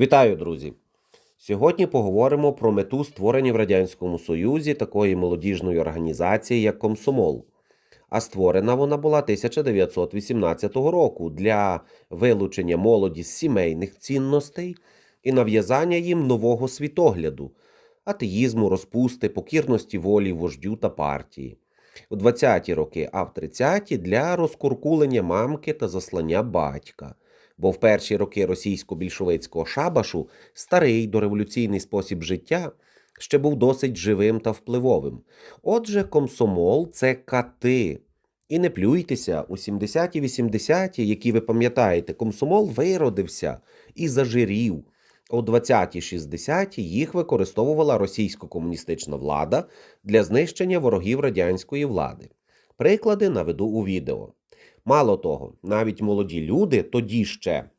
Вітаю, друзі! Сьогодні поговоримо про мету створення в Радянському Союзі такої молодіжної організації, як Комсомол. А створена вона була 1918 року для вилучення молоді з сімейних цінностей і нав'язання їм нового світогляду, атеїзму, розпусти, покірності волі вождю та партії. У 20-ті роки, а в 30-ті для розкуркулення мамки та заслання батька. Бо в перші роки російсько-більшовицького шабашу старий дореволюційний спосіб життя ще був досить живим та впливовим. Отже, комсомол це кати. І не плюйтеся, у 70-ті 80-ті, які ви пам'ятаєте, комсомол виродився і зажирів. У 20-ті 60-ті їх використовувала російсько-комуністична влада для знищення ворогів радянської влади. Приклади наведу у відео. Мало того, навіть молоді люди тоді ще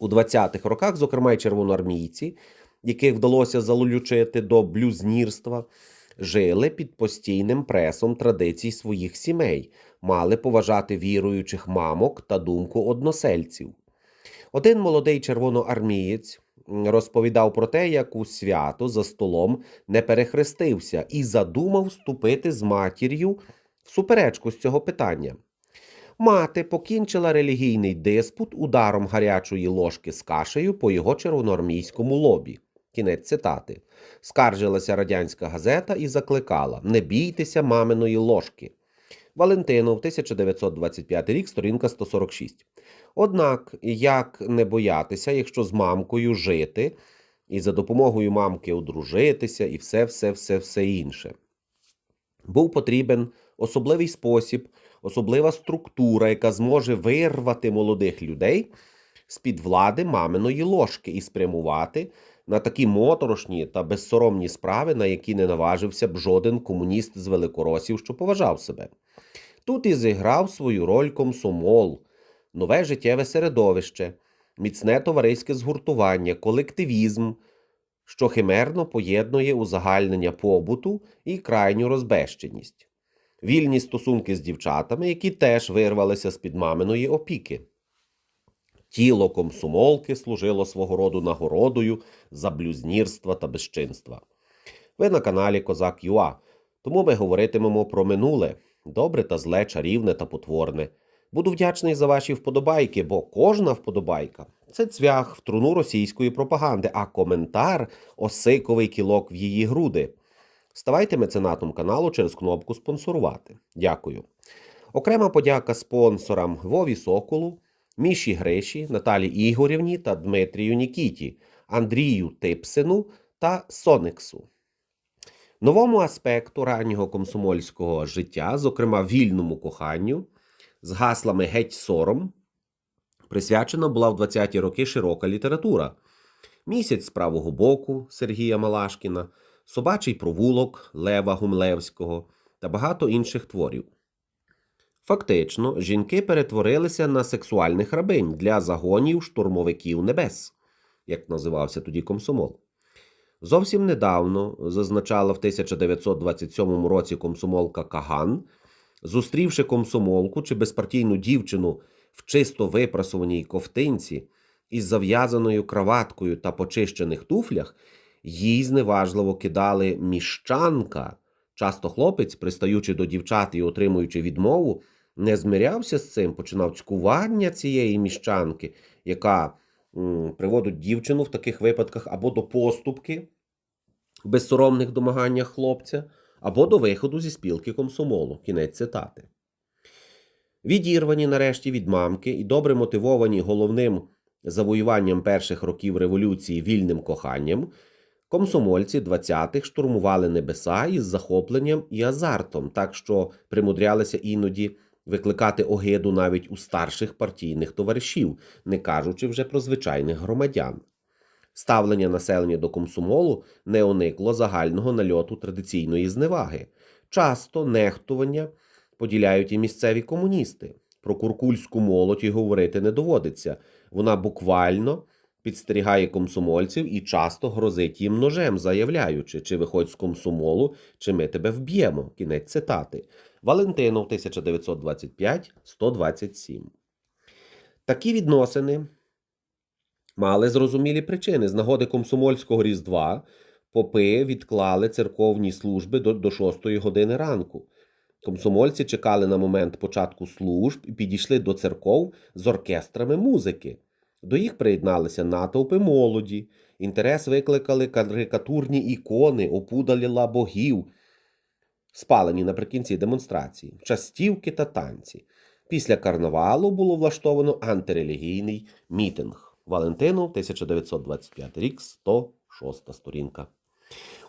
у 20-х роках, зокрема й червоноармійці, яких вдалося залучити до блюзнірства, жили під постійним пресом традицій своїх сімей, мали поважати віруючих мамок та думку односельців. Один молодий червоноармієць розповідав про те, як у свято за столом не перехрестився і задумав вступити з матір'ю в суперечку з цього питання. Мати покінчила релігійний диспут ударом гарячої ложки з кашею по його червоноармійському лобі. Кінець цитати. Скаржилася радянська газета і закликала: Не бійтеся маминої ложки. Валентинов, 1925 рік, сторінка 146. Однак, як не боятися, якщо з мамкою жити, і за допомогою мамки одружитися, і все, все, все, все інше. Був потрібен особливий спосіб, особлива структура, яка зможе вирвати молодих людей з-під влади маминої ложки і спрямувати на такі моторошні та безсоромні справи, на які не наважився б жоден комуніст з великоросів, що поважав себе. Тут і зіграв свою роль комсомол, нове життєве середовище, міцне товариське згуртування, колективізм, що химерно поєднує узагальнення побуту і крайню розбещеність, вільні стосунки з дівчатами, які теж вирвалися з під маминої опіки. Тіло комсомолки служило свого роду нагородою за блюзнірства та безчинства. Ви на каналі Козак Юа, тому ми говоритимемо про минуле, добре та зле, чарівне та потворне. Буду вдячний за ваші вподобайки, бо кожна вподобайка це цвях в труну російської пропаганди, а коментар осиковий кілок в її груди. Ставайте меценатом каналу через кнопку спонсорувати. Дякую. Окрема подяка спонсорам Вові Соколу, Міші Гриші, Наталі Ігорівні та Дмитрію Нікіті, Андрію Типсину та Сониксу. Новому аспекту раннього комсомольського життя, зокрема вільному коханню, з гаслами Геть сором, присвячена була в 20-ті роки широка література. Місяць з правого боку Сергія Малашкіна, Собачий провулок Лева Гумлевського та багато інших творів. Фактично, жінки перетворилися на сексуальних рабинь для загонів штурмовиків небес, як називався тоді комсомол. Зовсім недавно, зазначала в 1927 році комсомолка Каган, зустрівши комсомолку чи безпартійну дівчину в чисто випрасуваній ковтинці із зав'язаною краваткою та почищених туфлях, їй зневажливо кидали міщанка. Часто хлопець, пристаючи до дівчат і отримуючи відмову, не змирявся з цим, починав цькування цієї міщанки, яка приводить дівчину в таких випадках або до поступки в безсоромних домаганнях хлопця, або до виходу зі спілки комсомолу. Кінець цитати. Відірвані нарешті від мамки і добре мотивовані головним завоюванням перших років революції вільним коханням, комсомольці 20-х штурмували небеса із захопленням і азартом, так що примудрялися іноді викликати огиду навіть у старших партійних товаришів, не кажучи вже про звичайних громадян. Ставлення населення до комсомолу не уникло загального нальоту традиційної зневаги. Часто нехтування поділяють і місцеві комуністи. Про куркульську молодь і говорити не доводиться. Вона буквально підстерігає комсомольців і часто грозить їм ножем, заявляючи, чи виходь з комсомолу, чи ми тебе вб'ємо. Кінець цитати. Валентинов 1925 127. Такі відносини Мали зрозумілі причини. З нагоди комсомольського різдва попи відклали церковні служби до, до 6 години ранку. Комсомольці чекали на момент початку служб і підійшли до церков з оркестрами музики. До їх приєдналися натовпи молоді. Інтерес викликали карикатурні ікони, опудаліла богів, спалені наприкінці демонстрації, частівки та танці. Після карнавалу було влаштовано антирелігійний мітинг. Валентину, 1925 рік, 106 сторінка.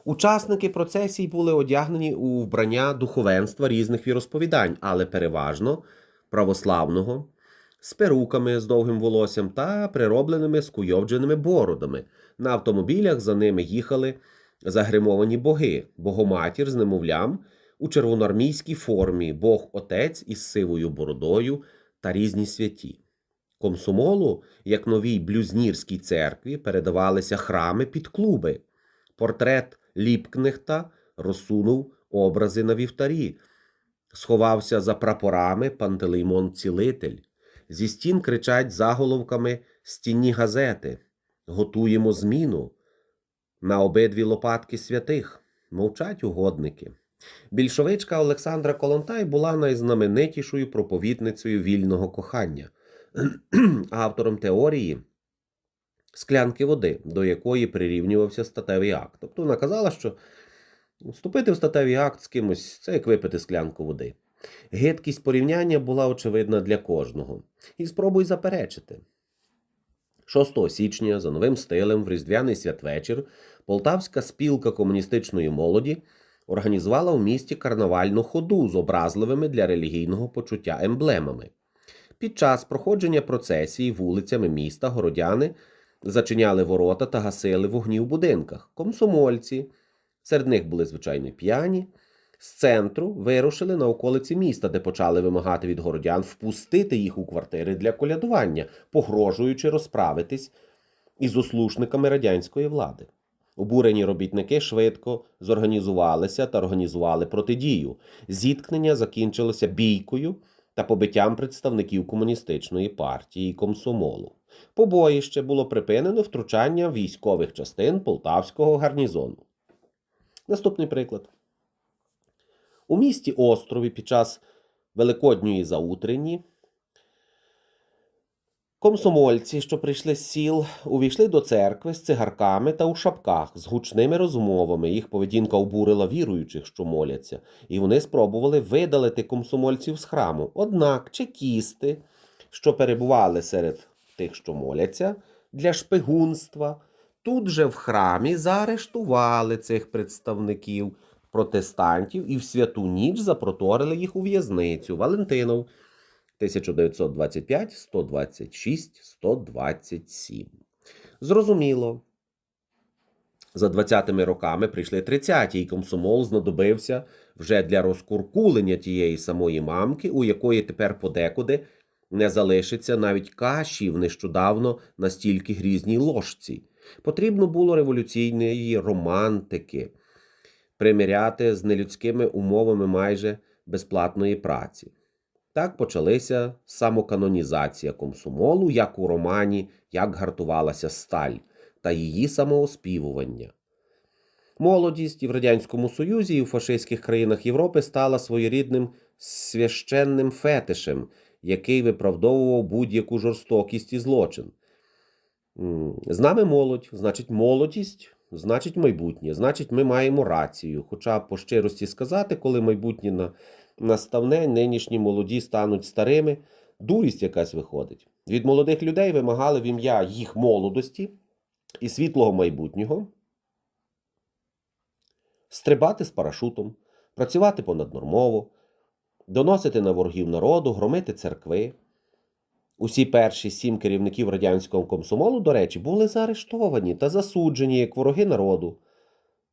Учасники процесій були одягнені у вбрання духовенства різних віросповідань, але переважно православного, з перуками з довгим волоссям та приробленими скуйовдженими бородами. На автомобілях за ними їхали загримовані боги, богоматір з немовлям у червоноармійській формі, Бог Отець із сивою бородою та різні святі. Комсомолу, як новій блюзнірській церкві, передавалися храми під клуби. Портрет Ліпкнехта розсунув образи на вівтарі, сховався за прапорами Пантелеймон Цілитель. Зі стін кричать заголовками стінні газети. Готуємо зміну. На обидві лопатки святих мовчать угодники. Більшовичка Олександра Колонтай була найзнаменитішою проповідницею вільного кохання, автором теорії склянки води, до якої прирівнювався статевий акт. Тобто вона казала, що вступити в статевий акт з кимось це як випити склянку води. Гидкість порівняння була очевидна для кожного. І спробуй заперечити. 6 січня за новим стилем в Різдвяний святвечір Полтавська спілка комуністичної молоді організувала в місті карнавальну ходу з образливими для релігійного почуття емблемами. Під час проходження процесії вулицями міста городяни зачиняли ворота та гасили вогні в будинках. Комсомольці, серед них були звичайно п'яні, з центру вирушили на околиці міста, де почали вимагати від городян впустити їх у квартири для колядування, погрожуючи розправитись із услушниками радянської влади. Обурені робітники швидко зорганізувалися та організували протидію. Зіткнення закінчилося бійкою та побиттям представників комуністичної партії комсомолу. Побоїще було припинено втручанням військових частин полтавського гарнізону. Наступний приклад. У місті острові під час Великодньої заутренні комсомольці, що прийшли з сіл, увійшли до церкви з цигарками та у шапках з гучними розмовами. Їх поведінка обурила віруючих, що моляться, і вони спробували видалити комсомольців з храму. Однак чекісти, що перебували серед тих, що моляться, для шпигунства, тут же в храмі заарештували цих представників протестантів і в святу ніч запроторили їх у в'язницю. Валентинов 1925, 126, 127. Зрозуміло. За 20-ми роками прийшли 30-ті, і комсомол знадобився вже для розкуркулення тієї самої мамки, у якої тепер подекуди не залишиться навіть каші в нещодавно настільки грізній ложці. Потрібно було революційної романтики приміряти з нелюдськими умовами майже безплатної праці. Так почалися самоканонізація комсомолу, як у романі, як гартувалася сталь та її самооспівування. Молодість і в Радянському Союзі, і в фашистських країнах Європи стала своєрідним священним фетишем, який виправдовував будь-яку жорстокість і злочин. З нами молодь, значить, молодість, значить майбутнє, значить, ми маємо рацію. Хоча, по щирості сказати, коли майбутнє на, наставне, нинішні молоді стануть старими, дурість якась виходить. Від молодих людей вимагали в ім'я їх молодості і світлого майбутнього стрибати з парашутом, працювати понаднормово, доносити на ворогів народу, громити церкви. Усі перші сім керівників радянського комсомолу, до речі, були заарештовані та засуджені як вороги народу.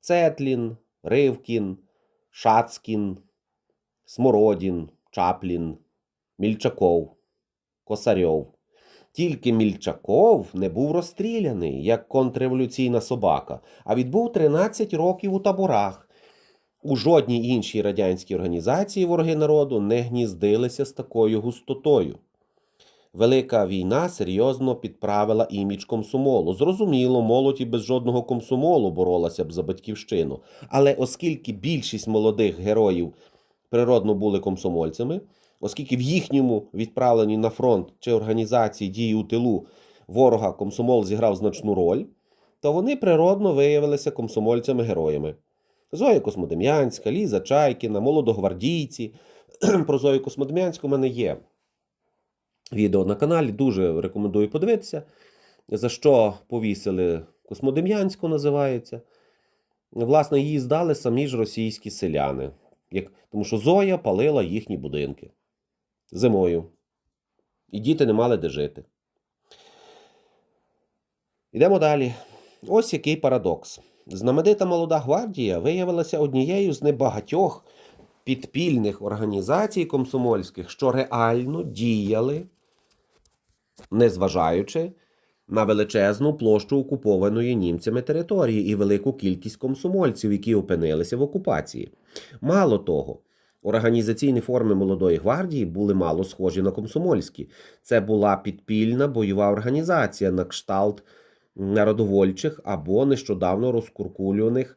Цетлін, Ривкін, Шацкін, Смородін, Чаплін, Мільчаков, Косарьов. Тільки Мільчаков не був розстріляний як контрреволюційна собака, а відбув 13 років у таборах. У жодній іншій радянській організації вороги народу не гніздилися з такою густотою. Велика війна серйозно підправила імідж комсомолу. Зрозуміло, молодь і без жодного комсомолу боролася б за батьківщину. Але оскільки більшість молодих героїв природно були комсомольцями, оскільки в їхньому відправленні на фронт чи організації дії у тилу ворога комсомол зіграв значну роль, то вони природно виявилися комсомольцями-героями. Зоя Космодем'янська, Ліза Чайкіна, молодогвардійці. Про Зою Космодем'янську в мене є відео на каналі, дуже рекомендую подивитися. За що повісили Космодем'янську називається. Власне, її здали самі ж російські селяни. Як... Тому що Зоя палила їхні будинки зимою. І діти не мали де жити. Йдемо далі. Ось який парадокс. Знаменита молода гвардія виявилася однією з небагатьох підпільних організацій комсомольських, що реально діяли, незважаючи на величезну площу окупованої німцями території і велику кількість комсомольців, які опинилися в окупації. Мало того, організаційні форми молодої гвардії були мало схожі на комсомольські. Це була підпільна бойова організація на кшталт народовольчих або нещодавно розкуркулюваних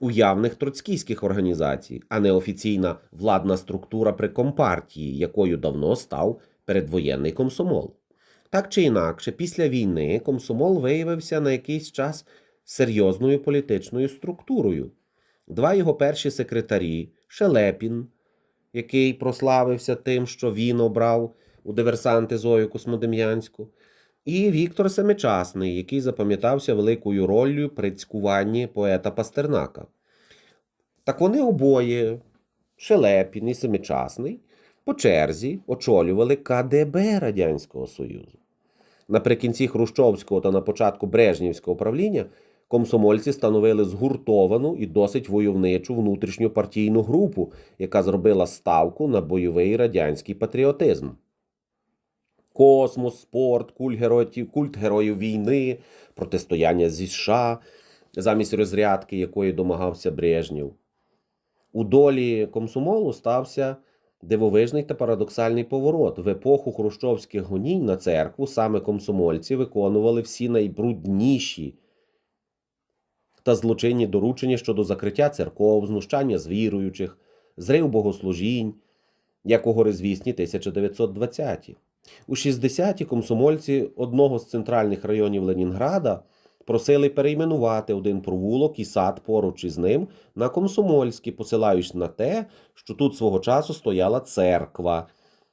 уявних троцькійських організацій, а не офіційна владна структура при компартії, якою давно став передвоєнний комсомол. Так чи інакше, після війни комсомол виявився на якийсь час серйозною політичною структурою. Два його перші секретарі Шелепін, який прославився тим, що він обрав у диверсанти Зою Космодем'янську, і Віктор Семичасний, який запам'ятався великою роллю при цькуванні поета Пастернака. Так вони обоє, Шелепін і Семичасний, по черзі очолювали КДБ Радянського Союзу. Наприкінці Хрущовського та на початку Брежнівського правління комсомольці становили згуртовану і досить войовничу внутрішньопартійну групу, яка зробила ставку на бойовий радянський патріотизм. Космос, спорт, культ героїв, війни, протистояння зі США замість розрядки, якої домагався Брежнєв. У долі комсомолу стався дивовижний та парадоксальний поворот. В епоху хрущовських гонінь на церкву саме комсомольці виконували всі найбрудніші та злочинні доручення щодо закриття церков, знущання з віруючих, зрив богослужінь, як у горизвісні 1920-ті. У 60-ті комсомольці одного з центральних районів Ленінграда просили перейменувати один провулок і сад поруч із ним на комсомольський, посилаючись на те, що тут свого часу стояла церква,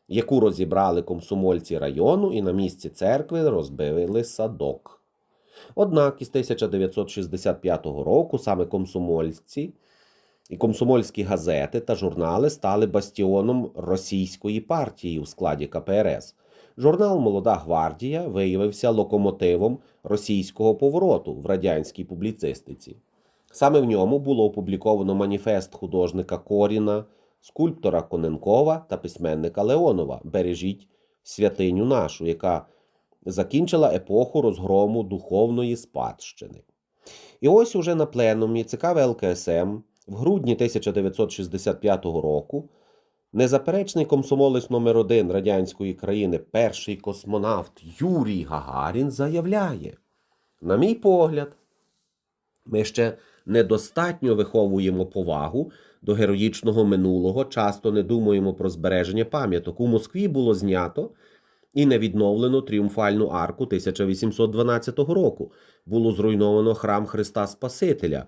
яку розібрали комсомольці району і на місці церкви розбили садок. Однак із 1965 року саме комсомольці і комсомольські газети та журнали стали бастіоном російської партії у складі КПРС. Журнал Молода гвардія виявився локомотивом російського повороту в радянській публіцистиці. Саме в ньому було опубліковано маніфест художника Коріна, скульптора Коненкова та письменника Леонова Бережіть святиню нашу, яка закінчила епоху розгрому духовної спадщини. І ось уже на пленумі ЦК ВЛКСМ в грудні 1965 року незаперечний комсомолець номер 1 радянської країни, перший космонавт Юрій Гагарін заявляє: на мій погляд, ми ще недостатньо виховуємо повагу до героїчного минулого, часто не думаємо про збереження пам'яток. У Москві було знято і не відновлено тріумфальну арку 1812 року. Було зруйновано храм Христа Спасителя,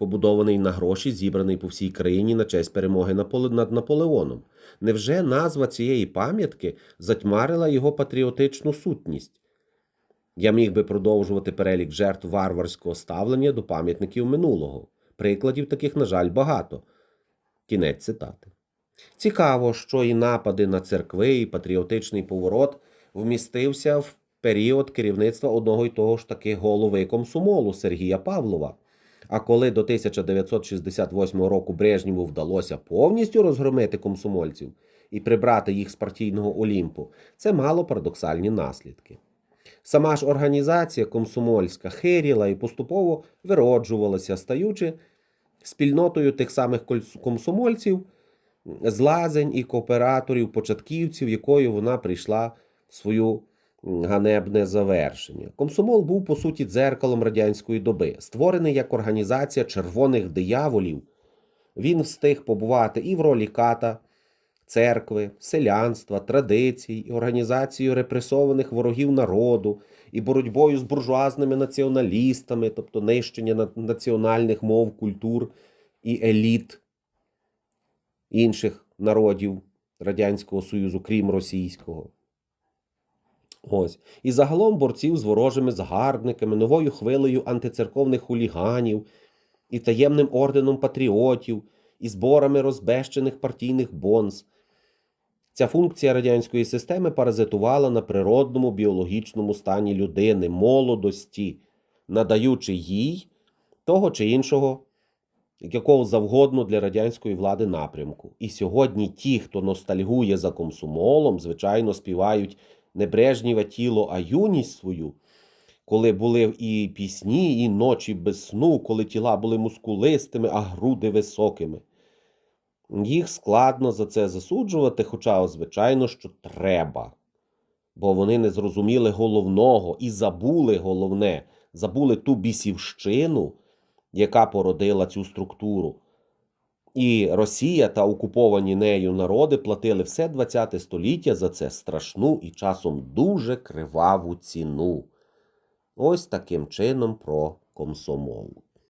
побудований на гроші, зібраний по всій країні на честь перемоги над Наполеоном. Невже назва цієї пам'ятки затьмарила його патріотичну сутність? Я міг би продовжувати перелік жертв варварського ставлення до пам'ятників минулого. Прикладів таких, на жаль, багато. Кінець цитати. Цікаво, що і напади на церкви, і патріотичний поворот вмістився в період керівництва одного й того ж таки голови комсомолу Сергія Павлова. А коли до 1968 року Брежнєву вдалося повністю розгромити комсомольців і прибрати їх з партійного Олімпу, це мало парадоксальні наслідки. Сама ж організація комсомольська хиріла і поступово вироджувалася, стаючи спільнотою тих самих комсомольців, злазень і кооператорів, початківців, якою вона прийшла в свою ганебне завершення. Комсомол був по суті дзеркалом радянської доби, створений як організація червоних дияволів. Він встиг побувати і в ролі ката церкви, селянства, традицій, і організацією репресованих ворогів народу, і боротьбою з буржуазними націоналістами, тобто нищення національних мов, культур і еліт інших народів Радянського Союзу, крім російського. Ось. І загалом борців з ворожими загарбниками, новою хвилею антицерковних хуліганів, і таємним орденом патріотів, і зборами розбещених партійних бонз. Ця функція радянської системи паразитувала на природному біологічному стані людини, молодості, надаючи їй того чи іншого, якого завгодно для радянської влади напрямку. І сьогодні ті, хто ностальгує за комсомолом, звичайно, співають не Брежнєве тіло, а юність свою, коли були і пісні, і ночі без сну, коли тіла були мускулистими, а груди високими. Їх складно за це засуджувати, хоча, звичайно, що треба. Бо вони не зрозуміли головного і забули головне, забули ту бісівщину, яка породила цю структуру. І Росія та окуповані нею народи платили все ХХ століття за це страшну і часом дуже криваву ціну. Ось таким чином про комсомол.